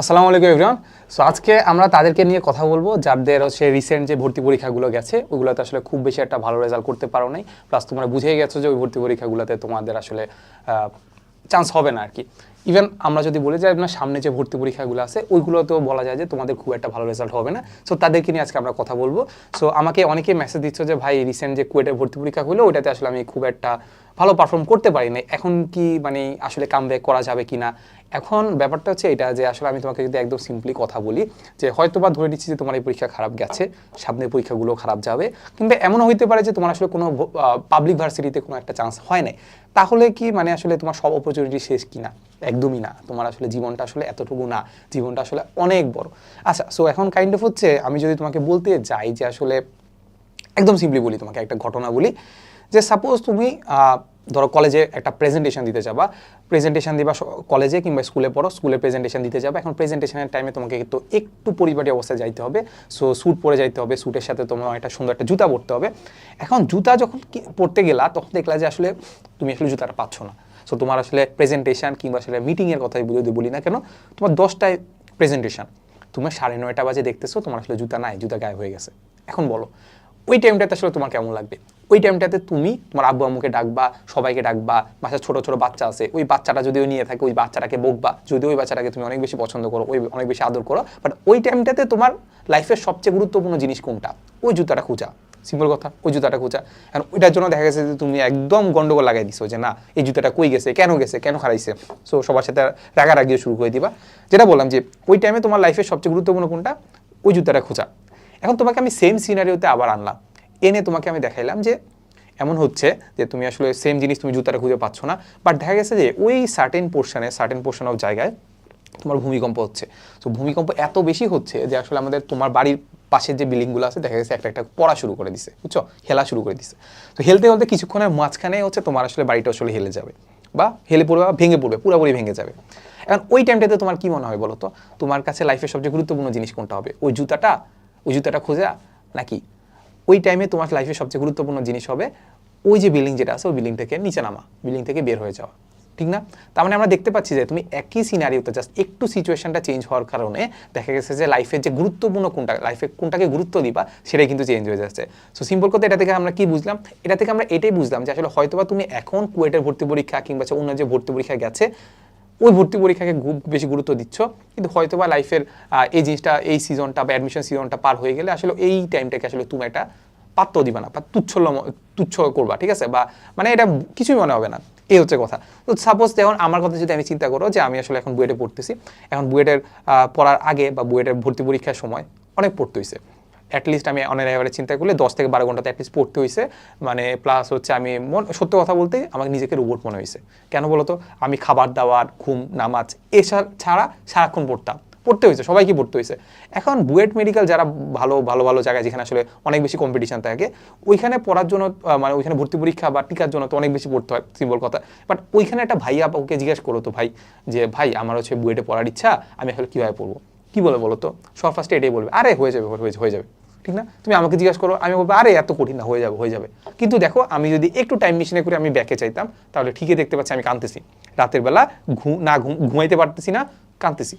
আসসালামু আলাইকুম everyone so আজকে আমরা তাদেরকে নিয়ে কথা বলব যাদের হচ্ছে রিসেন্ট যে ভর্তি পরীক্ষাগুলো গেছে, ওগুলোতে আসলে খুব বেশি একটা ভালো রেজাল্ট করতে পারো নাই। প্লাস তোমরা বুঝেই গেছো যে ওই ভর্তি পরীক্ষাগুলোতে তোমাদের আসলে চান্স হবে না আর কি ইভেন আমরা যদি বলি যে আপনার সামনে যে ভর্তি পরীক্ষাগুলো আছে, ওইগুলোতেও বলা যায় যে তোমাদের খুব একটা ভালো রেজাল্ট হবে না। সো তাদেরকে নিয়ে আজকে আমরা কথা বলব। সো আমাকে অনেকে মেসেজ দিচ্ছ যে, ভাই রিসেন্ট যে কুয়েটের ভর্তি পরীক্ষা হলো ওইটাতে আসলে আমি খুব একটা ভালো পারফর্ম করতে পারি না এখন কি মানে আসলে কাম করা যাবে কি না এখন ব্যাপারটা হচ্ছে এটা যে আসলে আমি তোমাকে যদি একদম সিম্পলি কথা বলি, যে হয়তো বা ধরে নিচ্ছি যে তোমার এই পরীক্ষা খারাপ গেছে, সামনের পরীক্ষাগুলো খারাপ যাবে কিন্তু এমনও হইতে পারে যে তোমার আসলে কোনো পাবলিক ভার্সিটিতে কোনো একটা চান্স হয় নাই। তাহলে কি মানে আসলে তোমার সব অপরচুনিটি শেষ কি না একদমই না। তোমার আসলে জীবনটা আসলে এতটুকু না। জীবনটা আসলে অনেক বড়। আচ্ছা সো এখন কাইন্ড অফ হচ্ছে আমি যদি তোমাকে বলতে যাই যে আসলে, একদম সিম্পলি বলি তোমাকে একটা ঘটনা বলি। যে সাপোজ তুমি ধরো কলেজে একটা প্রেজেন্টেশন দিতে যাবা। প্রেজেন্টেশন দিবা কলেজে কিংবা স্কুলে পড়ো স্কুলে প্রেজেন্টেশন দিতে যাবে। এখন প্রেজেন্টেশনের টাইমে তোমাকে কিন্তু একটু পরিপাটি অবস্থায় যাইতে হবে। সো স্যুট পরে যাইতে হবে স্যুটের সাথে তোমার একটা সুন্দর একটা জুতা পরতে হবে। এখন জুতা যখন পরতে গেলা, তখন দেখলা যে আসলে তুমি আসলে জুতাটা পাচ্ছ না। সো তোমার আসলে প্রেজেন্টেশন কিংবা আসলে মিটিংয়ের কথাই যদি বলি না কেন, তোমার দশটায় প্রেজেন্টেশন তুমি সাড়ে নয়টা বাজে দেখতেছো, তোমার আসলে জুতা নাই, জুতা গায়ে হয়ে গেছে। এখন বলো, ওই টাইমটাতে আসলে তোমার কেমন লাগবে? ওই টাইমটাতে তুমি তোমার আব্বু আম্মুকে ডাকবা, সবাইকে ডাকবা, বাসায় ছোট ছোট বাচ্চা আছে, ওই বাচ্চাটা যদিও নিয়ে থাকে, ওই বাচ্চাটাকে বকবা যদি ওই বাচ্চাটাকে তুমি অনেক বেশি পছন্দ করো, ওই অনেক বেশি আদর করো বাট ওই টাইমটাতে তোমার লাইফের সবচেয়ে গুরুত্বপূর্ণ জিনিস কোনটা? ওই জুতাটা খুঁজা। সিম্পল কথা, ওই জুতাটা খুঁজা। কারণ ওইটার জন্য দেখা গেছে যে তুমি একদম গন্ডগোল লাগাই দিছো যে, না, এই জুতাটা কই গেছে, কেন গেছে, কেন হারাইছে? সো সবার সাথে রাগারাগিও শুরু করে দিবা। যেটা বললাম যে, ওই টাইমে তোমার লাইফের সবচেয়ে গুরুত্বপূর্ণ কোনটা? ওই জুতাটা খোঁজা। এখন তোমাকে আমি সেম সিনারিওতে আবার আনলাম। এনে তোমাকে আমি দেখাইলাম যে এমন হচ্ছে যে তুমি আসলে সেম জিনিস তুমি জুতাটা খুঁজে পাচ্ছ না বাট দেখা গেছে যে ওই সার্টেন পোর্শনে সার্টেন পোর্শন অফ জায়গায় তোমার ভূমিকম্প হচ্ছে। তো ভূমিকম্প এত বেশি হচ্ছে যে আসলে আমাদের তোমার বাড়ির পাশের যে বিল্ডিংগুলো আছে, দেখা গেছে একটা একটা পড়া শুরু করে দিছে, বুঝছ? হেলা শুরু করে দিছে। তো হেলতে হেলতে কিছুক্ষণের মাঝখানে হচ্ছে তোমার আসলে বাড়িটা আসলে হেলে যাবে বা হেলে পড়বে বা ভেঙে পড়বে, পুরোপুরি ভেঙে যাবে। এখন ওই টাইমটাতে তোমার কি মনে হয় বলো তো? তোমার কাছে লাইফের সবচেয়ে গুরুত্বপূর্ণ জিনিস কোনটা হবে? ওই জুতাটা ওই জুতাটা খোঁজা নাকি ওই টাইমে তোমার লাইফের সবচেয়ে গুরুত্বপূর্ণ জিনিস হবে ওই যে বিল্ডিং যেটা আছে, ওই বিল্ডিং থেকে নিচে নামা বিল্ডিং থেকে বের হয়ে যাওয়া, ঠিক না? তার মানে আমরা দেখতে পাচ্ছি যে তুমি একই সিনারিওতে জাস্ট একটু সিচুয়েশনটা চেঞ্জ হওয়ার কারণে দেখা গেছে যে লাইফের যে গুরুত্বপূর্ণ কোনটা লাইফে কোনটাকে গুরুত্ব দিবা, সেটাই কিন্তু চেঞ্জ হয়ে যাচ্ছে। সো সিম্পল কথা, এটা থেকে আমরা কি বুঝলাম? এটা থেকে আমরা এটাই বুঝলাম যে আসলে হয়তোবা তুমি এখন কুয়েটের ভর্তি পরীক্ষা কিংবা অন্য যে ভর্তি পরীক্ষা গেছে ওই ভর্তি পরীক্ষাকে বেশি গুরুত্ব দিচ্ছ। কিন্তু হয়তো বা লাইফের এই জিনিসটা, এই সিজনটা বা অ্যাডমিশন সিজনটা পার হয়ে গেলে আসলে এই টাইমটাকে আসলে তুমি একটা পাত্র দিবা না, বা তুচ্ছ তুচ্ছ করবা, ঠিক আছে? বা মানে এটা কিছুই মনে হবে না। এই হচ্ছে কথা। তো সাপোজ যেমন আমার কথা যদি আমি চিন্তা করো যে আমি আসলে এখন বুয়েটে পড়তেছি, এখন বুয়েটের পড়ার আগে বা বুয়েটের ভর্তি পরীক্ষার সময় অনেক পড়তে হয়েছে অ্যাটলিস্ট আমি অনেক এবারে চিন্তা করলে দশ থেকে বারো ঘন্টাতে অ্যাটলিস্ট পড়তে হয়েছে মানে প্লাস হচ্ছে আমি মন, সত্য কথা বলতে আমাকে নিজেকে রোবট মনে হয়েছে কেন বলতো? আমি খাবার দাবার, ঘুম, নামাজ এসব ছাড়া সারাক্ষণ পড়তাম। পড়তে হয়েছে সবাইকে পড়তে হয়েছে এখন বুয়েট মেডিকেল যারা ভালো ভালো ভালো জায়গায় যেখানে আসলে অনেক বেশি কম্পিটিশন থাকে, ওইখানে পড়ার জন্য মানে ওইখানে ভর্তি পরীক্ষা বা টিকার জন্য তো অনেক বেশি পড়তে হয় সিম্পল কথা। বাট ওইখানে একটা ভাইয়া ওকে জিজ্ঞেস করো তো ভাই, যে ভাই, আমার হচ্ছে বুয়েটে পড়ার ইচ্ছা, আমি আসলে কীভাবে পড়ব? কী বলে বলো তো সব ফার্স্টে এটাই বলবে, আরে, হয়ে যাবে হয়ে যাবে ঠিক না? তুমি আমাকে জিজ্ঞাসা করো, আমি বলব, আরে, এত কঠিন না, হয়ে যাবে হয়ে যাবে। কিন্তু দেখো, আমি যদি একটু টাইম মেশিনে করে আমি ব্যাকে চাইতাম, তাহলে ঠিকই দেখতে পাচ্ছি আমি কাঁদতেছি। রাতের বেলা ঘু, না ঘুম- ঘুমাইতে পারতেছি না, কাঁদতেছি।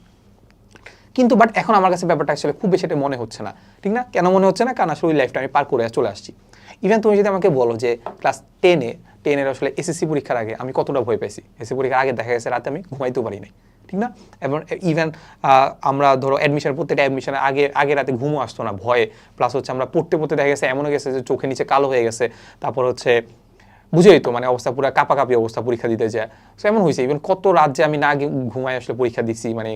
কিন্তু বাট এখন আমার কাছে ব্যাপারটা আসলে খুব বেশি এটা মনে হচ্ছে না। ঠিক না? কেন মনে হচ্ছে না? কারণ আসলে ওই লাইফটা আমি পার করে চলে আসছি। ইভেন তুমি যদি আমাকে বলো যে ক্লাস টেনে টেনের আসলে এসএসসি পরীক্ষার আগে আমি কতটা ভয় পাইছি? এসএসসি পরীক্ষার আগে দেখা গেছে রাতে আমি ঘুমাইতেও পারি নাই। ঠিক না? এবং ইভেন আমরা ধরো অ্যাডমিশন প্রত্যেকটা অ্যাডমিশনের আগে আগে রাতে ঘুমও আসতো না, ভয়ে। প্লাস হচ্ছে আমরা পড়তে পড়তে দেখা গেছে, এমনও গেছে যে চোখের নিচে কালো হয়ে গেছে। তারপর হচ্ছে বুঝেই তো মানে অবস্থা পুরো কাপাকাপি অবস্থা পরীক্ষা দিতে যায়। সো এমন হয়েছে ইভেন কত রাত যে আমি না ঘুমায় আসলে পরীক্ষা দিচ্ছি মানে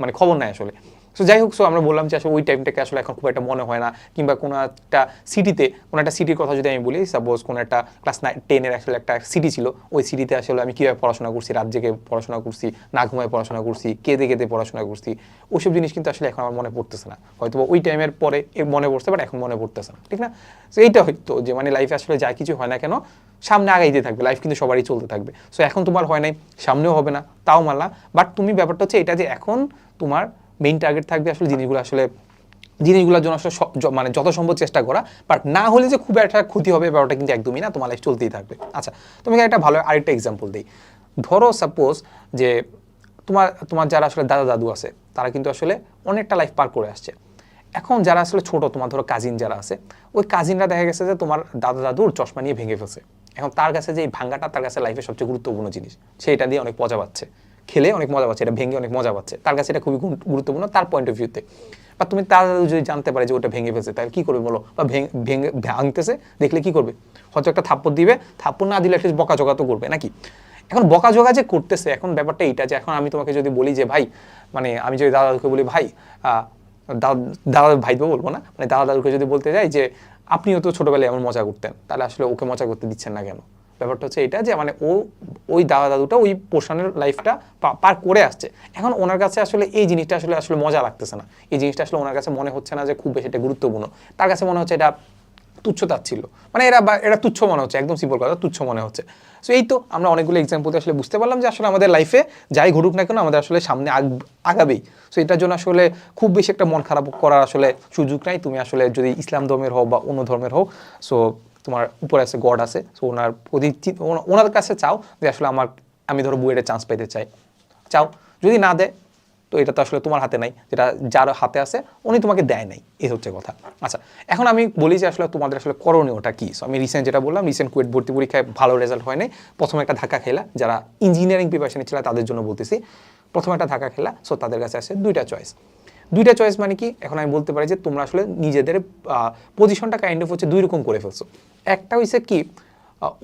মানে খবর নাই আসলে। সো যাই হোক সো আমরা বললাম যে আসলে ওই টাইমটাকে আসলে এখন খুব একটা মনে হয় না, কিংবা কোনো একটা সিটিতে কোনো একটা সিটির কথা যদি আমি বলি সাপোজ কোনো একটা ক্লাস নাইন টেনের আসলে একটা সিটি ছিল, ওই সিটিতে আসলে আমি কীভাবে পড়াশোনা করছি, রাত জেগে পড়াশোনা করছি, না ঘুমায় পড়াশোনা করছি, কেঁদে কেঁদে পড়াশোনা করছি, ওইসব জিনিস কিন্তু আসলে এখন আমার মনে পড়তেছে না। হয়তো ওই টাইমের পরে মনে পড়ছে বাট এখন মনে পড়তেছে না, ঠিক না? তো এইটা হয়তো যে মানে লাইফে আসলে যা কিছু হয় না কেন, সামনে আগাইতে থাকবে লাইফ কিন্তু সবারই চলতে থাকবে। সো এখন তোমার হয় নাই, সামনেও হবে না, তাও মানলাম বাট তুমি ব্যাপারটা হচ্ছে এটা যে এখন তোমার মেইন টার্গেট থাকবে আসলে জিনিসগুলো আসলে, জিনিসগুলোর জন্য আসলে মানে যত সম্ভব চেষ্টা করা। বাট না হলে যে খুব একটা ক্ষতি হবে ব্যাপারটা কিন্তু একদমই না, তোমার লাইফ চলতেই থাকবে। আচ্ছা তোমাকে একটা ভালো আরেকটা এক্সাম্পল দিই। ধরো সাপোজ যে তোমার তোমার যারা আসলে দাদা দাদু আছে, তারা কিন্তু আসলে অনেকটা লাইফ পার করে আসছে। এখন যারা আসলে ছোট, তোমার ধরো কাজিন যারা আছে, ওই কাজিনরা দেখা গেছে যে তোমার দাদা দাদুর চশমা নিয়ে ভেঙে ফেলছে। এখন তার কাছে যে এই ভাঙ্গাটা তার কাছে লাইফের সবচেয়ে গুরুত্বপূর্ণ জিনিস, সেটা দিয়ে অনেক মজা পাচ্ছে। খেলে অনেক মজা পাচ্ছে, এটা ভেঙে অনেক মজা পাচ্ছে। তার কাছে এটা খুবই গুরুত্বপূর্ণ তার পয়েন্ট অফ ভিউতে বা তুমি তার যদি জানতে পারে যে ওটা ভেঙে ফেলছে, তাহলে কি করবে বলো? বা ভেঙে ভেঙে ভাঙতেছে, দেখলে কি করবে? হয়তো একটা থাপ্পড় দিবে, থাপ্পড় না দিলে অ্যাটলিস্ট বকাঝকা তো করবে, নাকি? এখন বকাঝকা যে করতেছে, এখন ব্যাপারটা এইটা যে এখন আমি তোমাকে যদি বলি যে, ভাই মানে আমি যদি দাদা দাদুকে বলি, ভাই দাদা ভাই তো বলব না মানে দাদা দাদুকে যদি বলতে যাই যে, আপনিও তো ছোটবেলায় এমন মজা করতেন, তাহলে আসলে ওকে মজা করতে দিচ্ছেন না কেন? ব্যাপারটা হচ্ছে এটা যে মানে ও, ওই দাদা দাদুটা ওই পোর্শনের লাইফটা পার করে আসছে। এখন ওনার কাছে আসলে এই জিনিসটা আসলে আসলে মজা লাগতেছে না। এই জিনিসটা আসলে ওনার কাছে মনে হচ্ছে না যে খুব বেশি এটা গুরুত্বপূর্ণ। তার কাছে মনে হচ্ছে এটা তুচ্ছ ছিল মানে এরা বা, এরা তুচ্ছ মনে হচ্ছে, একদম সিম্পল কথা, তুচ্ছ মনে হচ্ছে। সো এই তো আমরা অনেকগুলো এক্সাম্পল আসলে বুঝতে পারলাম যে আসলে আমাদের লাইফে যাই ঘটুক না কেন আমাদের আসলে সামনে আগ- আগাবেই। সো এটার জন্য আসলে খুব বেশি একটা মন খারাপ করার আসলে সুযোগ নাই। তুমি আসলে যদি ইসলাম ধর্মের হও বা অন্য ধর্মের হও সো তোমার উপরে আছে গড আছে সো ওনার প্রতি ওনার কাছে চাও যে আসলে আমার, আমি ধরো বুয়েটে চান্স পেতে চাই। চাও, যদি না দেয়, তো এটা তো আসলে তোমার হাতে নাই, যেটা যার হাতে আছে, উনি তোমাকে দেয় নাই, এই হচ্ছে কথা। আচ্ছা এখন আমি বলি যে আসলে তোমাদের আসলে করণীয়টা কি। সো আমি রিসেন্ট যেটা বললাম রিসেন্ট কুয়েট ভর্তি পরীক্ষায় ভালো রেজাল্ট হয় নাই প্রথমে একটা ধাক্কা খেলা, যারা ইঞ্জিনিয়ারিং প্রিপারেশন ছিল তাদের জন্য বলতেছি। প্রথমে একটা ধাক্কা খেলা সো তাদের কাছে আছে দুইটা চয়েস দুইটা চয়েস মানে কি? এখন আমি বলতে পারি যে তোমরা আসলে নিজেদের পজিশনটা কাইন্ড অফ হচ্ছে দুই রকম করে ফেলছো। একটা হয়েছে কি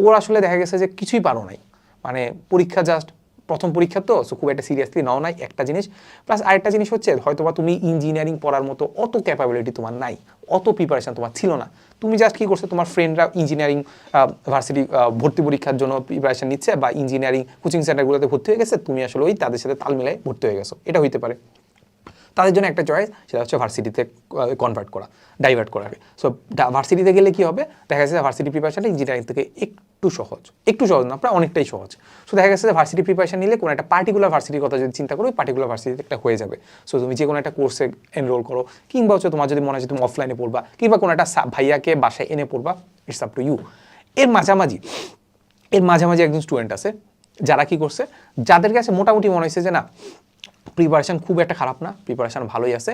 ওর আসলে দেখা গেছে যে কিছুই পারো নাই। মানে পরীক্ষা জাস্ট প্রথম পরীক্ষা তো সো খুব একটা সিরিয়াসলি নাও নাই একটা জিনিস। প্লাস আরেকটা জিনিস হচ্ছে, হয়তোবা তুমি ইঞ্জিনিয়ারিং পড়ার মতো অত ক্যাপাবিলিটি তোমার নাই, অত প্রিপারেশন তোমার ছিল না। তুমি জাস্ট কি করছ, তোমার ফ্রেন্ডরা ইঞ্জিনিয়ারিং ভার্সিটি ভর্তি পরীক্ষার জন্য প্রিপারেশন নিচ্ছে বা ইঞ্জিনিয়ারিং কোচিং সেন্টারগুলোতে ভর্তি হয়ে গেছে, তুমি আসলে ওই তাদের সাথে তাল মিলাই ভর্তি হয়ে গেছো। এটা হইতে পারে। তাদের জন্য একটা চয়েস সেটা হচ্ছে ভার্সিটিতে কনভার্ট করা ডাইভার্ট করাকে সো ভার্সিটিতে গেলে কি হবে? দেখা যাচ্ছে ভার্সিটি প্রিপারেশনটা ইঞ্জিনিয়ারিং থেকে একটু সহজ একটু সহজ না, প্রায় অনেকটাই সহজ। সো দেখা গেছে যে ভার্সিটি প্রিপারেশন নিলে কোনো একটা পার্টিকুলার ভার্সিটির কথা যদি চিন্তা করো পার্টিকুলার ভার্সিটিতে একটা হয়ে যাবে। সো তুমি যে কোনো একটা কোর্সে এনরোল করো, কিংবা হচ্ছে তোমার যদি মনে হয় তুমি অফলাইনে পড়বা, কিংবা কোনো একটা ভাইয়াকে বাসায় এনে পড়বা ইটস আপ টু ইউ এর মাঝামাঝি এর মাঝামাঝি একজন স্টুডেন্ট আছে, যারা কি করছে? যাদের কাছে মোটামুটি মনে হয়েছে যে না প্রিপারেশন খুব একটা খারাপ না প্রিপারেশান ভালোই আছে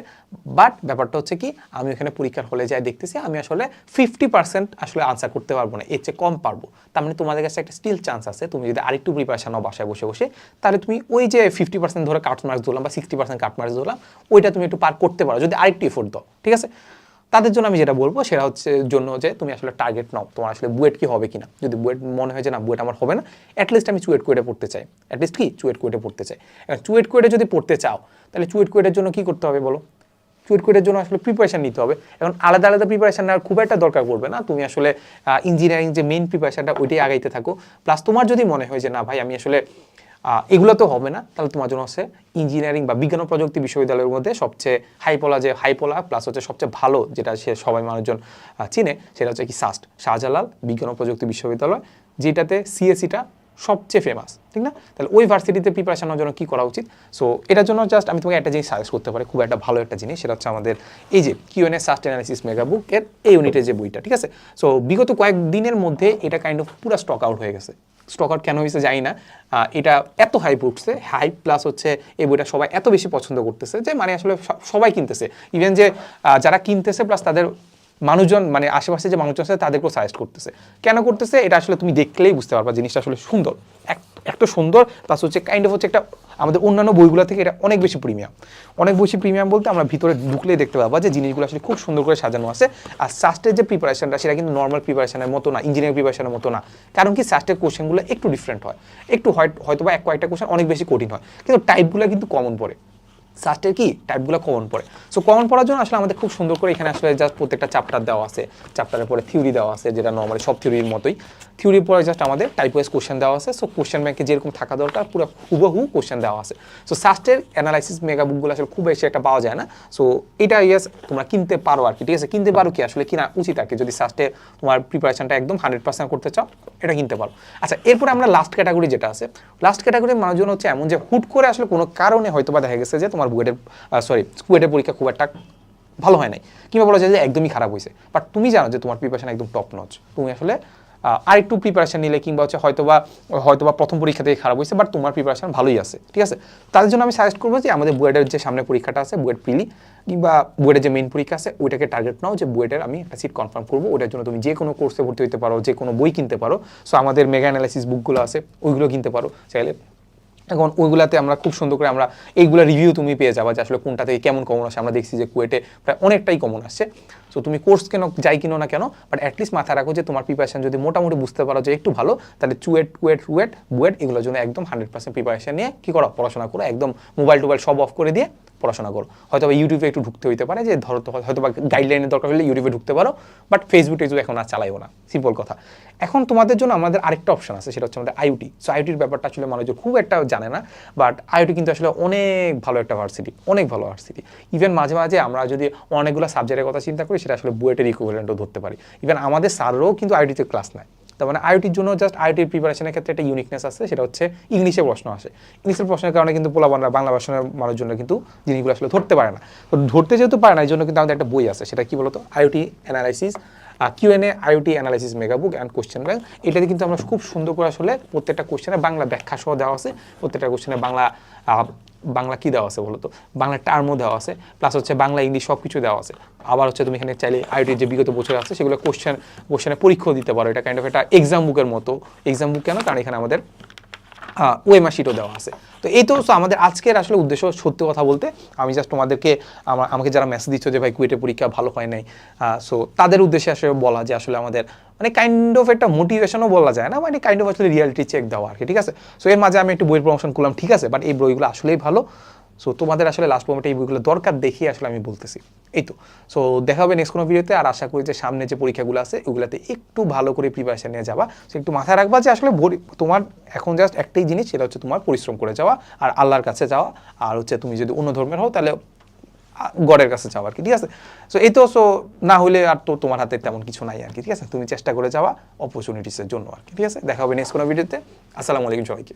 বাট ব্যাপারটা হচ্ছে কি, আমি ওখানে পরীক্ষার হলে যাই দেখতেছি, আমি আসলে ফিফটি পার্সেন্ট আসলে আনসার করতে পারব না, এর চেয়ে কম পারব। তার মানে তোমাদের কাছে একটা স্টিল চান্স আছে, তুমি যদি আরেকটু প্রিপারেশান নাও বাসায় বসে বসে, তাহলে তুমি ওই যে ফিফটি পার্সেন্ট ধরে কাট মার্কস ধরলাম বা সিক্সটি পার্সেন্ট কাট মার্কস ধরলাম, ওইটা তুমি একটু পার করতে পারো, যদি আরেকটু এফোর্ট দাও, ঠিক আছে? তাদের জন্য আমি যেটা বলব সেটা হচ্ছে জন্য যে তুমি আসলে টার্গেট নাও, তোমার আসলে বুয়েট কি হবে কিনা। যদি বুয়েট মনে হয় যে না, বুয়েট আমার হবে না অ্যাটলিস্ট আমি চুয়েট কুয়েটে পড়তে চাই। অ্যাটলিস্ট কি? চুয়েট কুয়েটে পড়তে চাই। চুয়েট কুয়েটে যদি পড়তে চাও, তাহলে চুয়েট কুয়েটের জন্য কি করতে হবে বলো? চুয়েট কুয়েটের জন্য আসলে প্রিপারেশান নিতে হবে। এখন আলাদা আলাদা প্রিপারেশান নেওয়ার খুব একটা দরকার পড়বে না। তুমি আসলে ইঞ্জিনিয়ারিং যে মেইন প্রিপারেশানটা ওইটাই আগাইতে থাকো। প্লাস তোমার যদি মনে হয় যে না, ভাই, আমি আসলে এগুলো তো হবে না। তাহলে তোমার জন্য হচ্ছে ইঞ্জিনিয়ারিং বা বিজ্ঞান ও প্রযুক্তি বিশ্ববিদ্যালয়ের মধ্যে সবচেয়ে হাইপোলা যে হাইপোলা প্লাস হচ্ছে সবচেয়ে ভালো যেটা সে সবাই মানুষজন চিনে, সেটা হচ্ছে কি সাস্ট শাহজালাল বিজ্ঞান ও প্রযুক্তি বিশ্ববিদ্যালয়, যেটাতে সিএসিটা সবচেয়ে ফেমাস ঠিক না? তাহলে ওই ভার্সিটিতে প্রিপারেশন নেওয়ার জন্য কী করা উচিত? সো এটার জন্য জাস্ট আমি তোমাকে একটা জিনিস সাজেস্ট করতে পারি, খুব একটা ভালো একটা জিনিস, সেটা হচ্ছে আমাদের এই যে QnA SUST analysis mega book এর এই ইউনিটের যে বইটা, ঠিক আছে? সো বিগত কয়েকদিনের মধ্যে এটা কাইন্ড অফ পুরো স্টক আউট হয়ে গেছে। স্টক আউট কেন হয়েছে জানি না। এটা এত হাইপ উঠছে হাইপ প্লাস হচ্ছে এই বইটা সবাই এত বেশি পছন্দ করতেছে যে মানে আসলে সবাই কিনতেছে। ইভেন যে যারা কিনতেছে প্লাস তাদের মানুষজন মানে আশেপাশে যে মানুষজন আছে তাদেরকেও সাজেস্ট করতেছে। কেন করতেছে? এটা আসলে তুমি দেখলেই বুঝতে পারবা জিনিসটা আসলে সুন্দর। এক- একটা সুন্দর প্লাস হচ্ছে কাইন্ড অফ হচ্ছে একটা আমাদের অন্যান্য বইগুলো থেকে এটা অনেক বেশি প্রিমিয়াম অনেক বেশি প্রিমিয়াম বলতে আমরা ভিতরে ঢুকলেই দেখতে পাবো যে জিনিসগুলো আসলে খুব সুন্দর করে সাজানো আছে। আর সাস্টের যে প্রিপারেশনটা সেটা কিন্তু নর্মাল প্রিপারেশনের মতো না ইঞ্জিনিয়ারিং প্রিপারেশনের মতো না। কারণ কি সাস্টের কোশ্চেনগুলো একটু ডিফারেন্ট হয়। একটু হয় হয়তো বা এক কয়েকটা কোশ্চেন অনেক বেশি কঠিন হয়। কিন্তু টাইপগুলো কিন্তু কমন পড়ে। সাস্টের কি? টাইপগুলো কমন পড়ে। সো কমন পড়ার জন্য আসলে আমাদের খুব সুন্দর করে এখানে আসলে জাস্ট প্রত্যেকটা চ্যাপ্টার দেওয়া আছে। চ্যাপ্টারের পরে থিওরি দেওয়া আছে, যেটা নর্মালি সব থিওরির মতোই। থিওরির পরে জাস্ট আমাদের টাইপ ওয়াইজ কোশ্চেন দেওয়া আছে। সো কোশ্চেন ব্যাংকে যেরকম থাকা দরকার, পুরো হুবহু কোশ্চেন দেওয়া আছে। সো সাস্টের অ্যানালাইসিস মেগা বুকগুলো আসলে খুব বেশি একটা পাওয়া যায় না। সো এটা ইয়েস তোমরা কিনতে পারো আর কি, ঠিক আছে? কিনতে পারো কি? আসলে কিনা উচিত আর কি, যদি সাস্টে তোমার প্রিপারেশনটা একদম হান্ড্রেড পার্সেন্ট করতে চাও, এটা কিনতে পারো। আচ্ছা এরপরে আমরা লাস্ট ক্যাটাগরি যেটা আছে। লাস্ট ক্যাটাগরির মানুষজন হচ্ছে এমন যে হুট করে আসলে কোনো কারণে হয়তো বা দেখা গেছে যে তোমার বুয়েটের সরি কুয়েটের পরীক্ষা খুব একটা ভালো হয় নাই। কিংবা বলা যায় যে একদমই খারাপ হয়েছে বাট তুমি জানো যে তোমার প্রিপারেশন একদম টপ নচ তুমি আসলে আর একটু প্রিপারেশন নিলে কিংবা হচ্ছে হয়তোবা হয়তোবা প্রথম পরীক্ষা থেকে খারাপ হয়েছে বাট তোমার প্রিপারেশন ভালোই আছে। ঠিক আছে? তাদের জন্য আমি সাজেস্ট করব যে আমাদের বুয়েটের যে সামনে পরীক্ষাটা আছে, বুয়েট প্রিলি, কিংবা বুয়েটের যে মেইন পরীক্ষা আছে, ওইটাকে টার্গেট নাও যে বুয়েটের আমি একটা সিট কনফার্ম করব। ওইটার জন্য তুমি যে কোনো কোর্সে ভর্তি হতে পারো যে কোনো বই কিনতে পারো। সো আমাদের মেগা অ্যানালাইসিস বুকগুলো আছে, ওইগুলো কিনতে পারো। চাইলে এখন ওইগুলাতে আমরা খুব সুন্দর করে আমরা এইগুলো রিভিউ তুমি পেয়ে যাবা যে আসলে কোনটা থেকে কেমন কমন আসে। আমরা দেখছি যে কুয়েটে প্রায় অনেকটাই কমন আসছে। সো তুমি কোর্স কেন, যাই কিনো না কেন বাট অ্যাটলিস্ট মাথায় রাখো যে তোমার প্রিপারেশন যদি মোটামুটি বুঝতে পারো যে একটু ভালো, তাহলে চুয়েট কুয়েট রুয়েট বুয়েট, এগুলোর জন্য একদম হান্ড্রেড পার্সেন্ট প্রিপারেশন নিয়ে কী করো? পড়াশোনা করো, একদম মোবাইল টোবাইল সব অফ করে দিয়ে পড়াশোনা করো। হয়তো বা ইউটিউবে একটু ঢুকতে হইতে পারে যে ধরো হয়তো বা গাইডলাইনের দরকার হলে ইউটিউবে ঢুকতে পারো বাট ফেসবুক টেসবুক এখন আর চালাইও না। সিম্পল কথা। এখন তোমাদের জন্য আমাদের আরেকটা অপশন আছে, সেটা হচ্ছে আমাদের আইওটি সো আইওটির ব্যাপারটা আসলে মানুষজন খুব একটা জানে না বাট আইওটি কিন্তু আসলে অনেক ভালো একটা ভার্সিটি অনেক ভালো ভার্সিটি ইভেন মাঝে মাঝে আমরা যদি অনেকগুলো সাবজেক্টের কথা চিন্তা করি, সেটা আসলে বুয়েটের ইকুইভ্যালেন্টও ধরতে পারি। ইভেন আমাদের স্যাররাও কিন্তু আইওটিতে ক্লাস নেয়। তার মানে আইওটির জন্য জাস্ট আইওটির প্রিপারেশনের ক্ষেত্রে একটা ইউনিকনেস আছে, সেটা হচ্ছে ইংলিশে প্রশ্ন আসে। ইংলিশের প্রশ্নের কারণে কিন্তু পোলাবানরা বাংলা ভাষণের মানুষজনের কিন্তু জিনিসগুলো আসলে ধরতে পারে না। তো ধরতে যেহেতু পারে না এই জন্য কিন্তু আমাদের একটা বই আছে, সেটা কি বলতো? IoT analysis QnA IoT analysis mega book and question bank এটাতে কিন্তু আমরা খুব সুন্দর করে আসলে প্রত্যেকটা কোশ্চেনে বাংলা ব্যাখ্যা সহ দেওয়া আছে। প্রত্যেকটা কোশ্চেনে বাংলা বাংলা কি দেওয়া আছে বলতো বাংলা টার্মও দেওয়া আছে প্লাস হচ্ছে বাংলা, ইংলিশ সব কিছু দেওয়া আছে। আবার হচ্ছে তুমি এখানে চাইলে আইওটির যে বিগত বছর আছে, সেগুলো কোশ্চেন কোশ্চেনে পরীক্ষাও দিতে পারো। এটা কাইন্ড অফ একটা এক্সাম বুকের মতো। এক্সাম বুক কেন? কারণ এখানে আমাদের ওয়েমা শিটও দেওয়া আছে। তো এই তো আমাদের আজকের আসলে উদ্দেশ্য সত্যি কথা বলতে। আমি জাস্ট তোমাদেরকে, আমা- আমাকে যারা মেসেজ দিচ্ছ যে, ভাই, কুয়েটে পরীক্ষা ভালো হয় নাই। সো তাদের উদ্দেশ্যে আসলে বলা যে, আসলে আমাদের মানে কাইন্ড অফ একটা মোটিভেশনও বলা যায় না মানে কাইন্ড অফ আসলে রিয়ালিটি চেক দেওয়া আর কি ঠিক আছে? সো এর মাঝে আমি একটু বইয়ের প্রমোশন করলাম, ঠিক আছে? বাট এই বইগুলো আসলেই ভালো। সো তোমাদের আসলে লাস্ট মোমেন্টে এই বইগুলো দরকার দেখিয়ে আসলে আমি বলতেছি। এই তো। সো দেখা হবে নেক্সট কোনো ভিডিওতে আর আশা করি যে সামনে যে পরীক্ষাগুলো আছে, ওগুলোতে একটু ভালো করে প্রিপারেশন নিয়ে যাবা। সো একটু মাথায় রাখবা যে আসলে তোমার এখন জাস্ট একটাই জিনিস, সেটা হচ্ছে তোমার পরিশ্রম করে যাওয়া, আর আল্লাহর কাছে যাওয়া। আর হচ্ছে তুমি যদি অন্য ধর্মের হও, তাহলে গডের কাছে যাওয়া আর কি, ঠিক আছে? সো এই তো সো না হলে আর তো তোমার হাতে তেমন কিছু নাই আর কি, ঠিক আছে? তুমি চেষ্টা করে যাওয়া অপরচুনিটিসের জন্য আর কি, ঠিক আছে? দেখা হবে নেক্সট কোনো ভিডিওতে আসসালামু আলাইকুম সবাইকে।